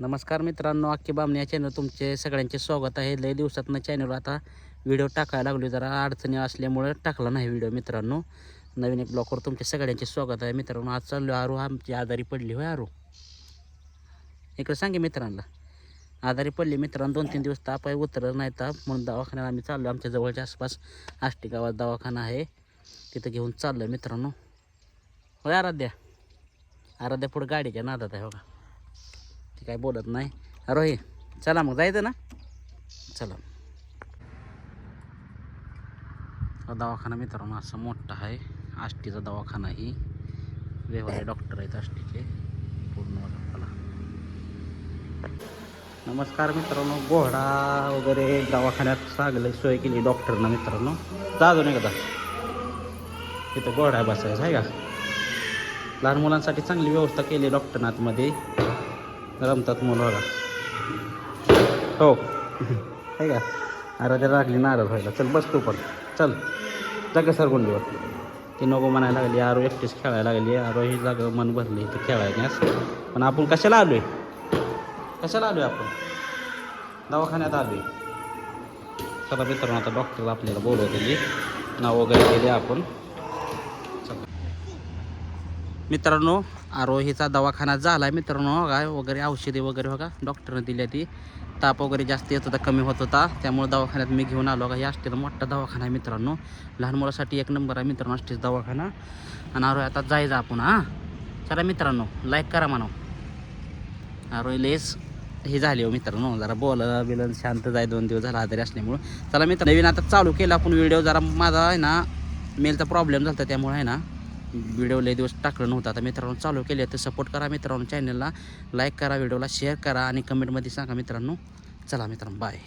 नमस्कार मित्रांनो अख्खी बामणी या चॅनल तुमचे सगळ्यांचे स्वागत आहे. लय दिवसातनं चॅनलवर आता व्हिडिओ टाकायला लागलो जरा अडचणी असल्यामुळे टाकला नाही व्हिडिओ मित्रांनो. नवीन एक ब्लॉकवर तुमचे सगळ्यांचे स्वागत आहे. मित्रांनो आज चाललो आरू. आमची आजारी पडली होय आरू. इकडे सांगे मित्रांना. आजारी पडली मित्रांनो दोन तीन दिवस ताप आहे उतरत नाही ताप. म्हणून दवाखान्यात आम्ही चाललो आमच्या जवळच्या आसपास आष्टी गावात दवाखाना आहे. तिथं घेऊन चाललो आहे मित्रांनो. होय आराध्या. आराध्या पुढे गाडीच्या नादात आहे बघा. काय बोलत नाही. रोही चला मग जायचं ना? चला. हा दवाखाना मित्रांनो असा मोठा आहे. आष्टीचा दवाखाना ही. व्यवहार डॉक्टर आहेत आष्टीचे. पूर्ण मला नमस्कार मित्रांनो घोडा वगैरे दवाखान्यात चांगलं सोय केली डॉक्टरनं मित्रांनो. जा अजून एकदा. तिथं घोडा बसायचा आहे का? लहान मुलांसाठी चांगली व्यवस्था केली डॉक्टरनातमध्ये रमतात मुलं बघा. हो. आहे का अरे त्या लागली नाराज व्हायला. चल बस तू पण. चल. जागा सरगुंडीवर. ती नको म्हणायला लागली. आरो एकटीच खेळायला लागली. आरो ही जागा मन भरली इथं खेळायण्यास. पण आपण कशाला आलो आहे कशाला आलो आहे आपण? दवाखान्यात आलो आहे चला मित्रांनो आता डॉक्टर आपल्याला बोलवलेली नाव वगैरे दिले आपण. मित्रांनो आरोहीचा दवाखाना झाला आहे मित्रांनो काय वगैरे औषधी वगैरे बघा डॉक्टरनं दिली ती. ताप वगैरे जास्त येत होता कमी होत होता. त्यामुळे दवाखान्यात मी घेऊन आलो. का हे आष्टीला मोठा दवाखाना आहे मित्रांनो. लहान मुलासाठी एक नंबर आहे मित्रांनो आष्टीचा दवाखाना. आणि आरोही आता जायचं आपण हां. चला मित्रांनो लाईक करा म्हणा. आरोही लेस हे झाले हो मित्रांनो. जरा बोला बिलन शांत जाय दोन दिवस झाला आजारी असल्यामुळं. चला मित्र नवीन आता चालू केला आपण व्हिडिओ. जरा माझा आहे ना मेलचा प्रॉब्लेम झाला होता त्यामुळे आहे ना. व्हिडिओ लय दिवस टाकलं नव्हतं. आता मित्रांनो चालू केले तर सपोर्ट करा मित्रांनो चॅनलला लाईक करा व्हिडिओला शेअर करा आणि कमेंटमध्ये सांगा मित्रांनो. चला मित्रांनो बाय